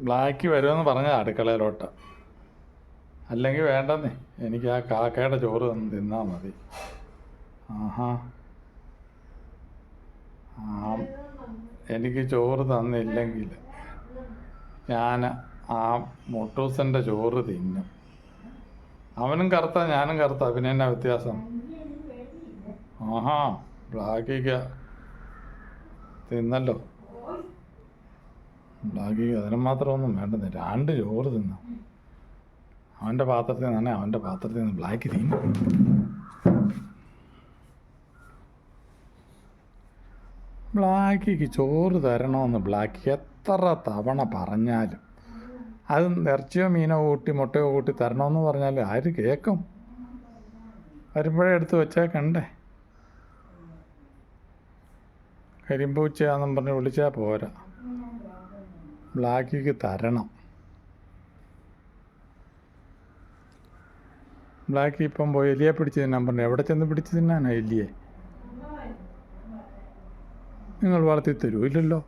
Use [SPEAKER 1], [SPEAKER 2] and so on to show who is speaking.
[SPEAKER 1] Black വരുമെന്ന് പറഞ്ഞ അടുക്കളയിലോട്ട്. അല്ലെങ്കിൽ വേണ്ടെന്നേ എനിക്ക് ആ കാക്കയുടെ ചോറ് തന്ന് തിന്നാൽ മതി. ആഹാ. ആ. എനിക്ക് ചോറ് തന്നില്ലെങ്കിൽ ഞാൻ ആ മുട്ടൂസന്റെ ചോറ് തിന്നും. അവനും കറുത്ത ഞാനും കറുത്ത. പിന്നെ എന്നാ വ്യത്യാസം? ആഹാ. ബ്ലാക്കിക്ക തിന്നല്ലോ. ബ്ലാക്കിക്ക് അതിന് മാത്രമൊന്നും വേണ്ടെന്ന് രണ്ട് ചോറ് തിന്ന. അവന്റെ പാത്രത്തിൽ തന്നെ അവന്റെ പാത്രത്തിൽ നിന്ന് ബ്ലാക്ക് തിന്നു ബ്ലാക്കിക്ക് ചോറ് തരണമെന്ന് ബ്ലാക്ക് എത്ര തവണ പറഞ്ഞാലും അത് ഇറച്ചിയോ മീനോ കൂട്ടി മുട്ടയോ കൂട്ടി തരണമെന്ന് പറഞ്ഞാൽ ആര് കേൾക്കും വരുമ്പോഴേ എടുത്ത് വെച്ചേക്കണ്ടേ കരിമ്പൂച്ചയാണെന്നും പറഞ്ഞ് വിളിച്ചാൽ പോരാ. ബ്ലാക്കിക്ക് തരണം. ബ്ലാക്ക് ഇപ്പം പോയി എലിയെ പിടിച്ച് തിന്നാൻ പറഞ്ഞു. എവിടെ ചെന്ന് പിടിച്ച് തിന്നാനാ എലിയെ? നിങ്ങൾ വളർത്തി തരൂ ഇല്ലല്ലോ.